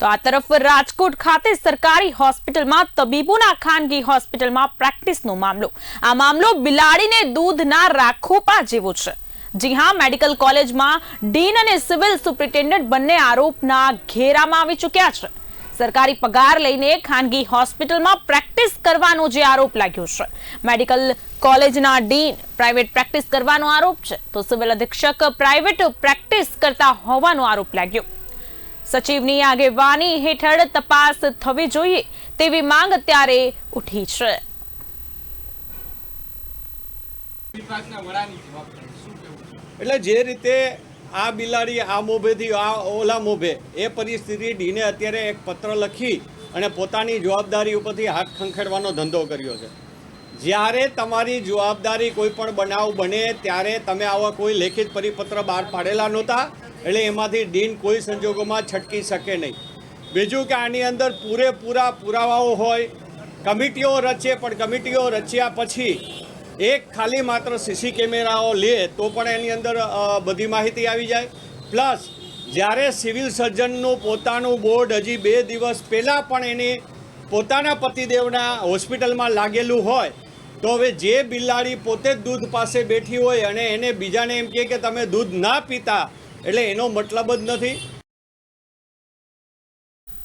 તો આ તરફ રાજકોટ ખાતે સરકારી હોસ્પિટલમાં તબીબોના ખાનગી હોસ્પિટલમાં પ્રેક્ટિસનો મામલો. આ મામલો બિલાડીને દૂધના રાખોપા જેવો છે. જી હા, મેડિકલ કોલેજમાં ડીન અને સિવિલ સુપ્રિન્ટેન્ડન્ટ બંને આરોપના ઘેરામાં આવી ચૂક્યા છે. સરકારી પગાર લઈને ખાનગી હોસ્પિટલમાં પ્રેક્ટિસ કરવાનો જે આરોપ લાગ્યો છે. મેડિકલ કોલેજના ડીન પ્રાઇવેટ પ્રેક્ટિસ કરવાનો આરોપ છે. તો સિવિલ અધિક્ષક પ્રાઇવેટ પ્રેક્ટિસ કરતા હોવાનો આરોપ લાગ્યો. સચિવની આગેવાની હેઠળ તપાસ થવી જોઈએ તેવી માંગ અત્યારે ઉઠી છે. એટલે જે રીતે આ બિલાડી આ મોભેથી આ ઓલા મોભે એ પરિસ્થિતિ ડીને અત્યારે એક પત્ર લખી અને પોતાની જવાબદારી ઉપરથી હાથ ખંખેડવાનો ધંધો કર્યો છે. જ્યારે તમારી જવાબદારી કોઈ પણ બનાવ બને ત્યારે તમે આવા કોઈ લેખિત પરિપત્ર બહાર પાડેલા નહોતા એટલે એમાંથી ડીન કોઈ સંજોગોમાં છટકી શકે નહીં. બીજું કે આની અંદર પૂરેપૂરા પુરાવાઓ હોય, કમિટીઓ રચે, પણ કમિટીઓ રચ્યા પછી એક ખાલી માત્ર સીસી કેમેરાઓ લે તો પણ એની અંદર બધી માહિતી આવી જાય. પ્લસ, જ્યારે સિવિલ સર્જનનું પોતાનું બોર્ડ હજી બે દિવસ પહેલાં પણ એની પોતાના પતિદેવના હોસ્પિટલમાં લાગેલું હોય, તો હવે જે બિલાડી પોતે જ દૂધ પાસે બેઠી હોય અને એને બીજાને એમ કહે કે તમે દૂધ ના પીતા એટલે એનો મતલબ જ નથી.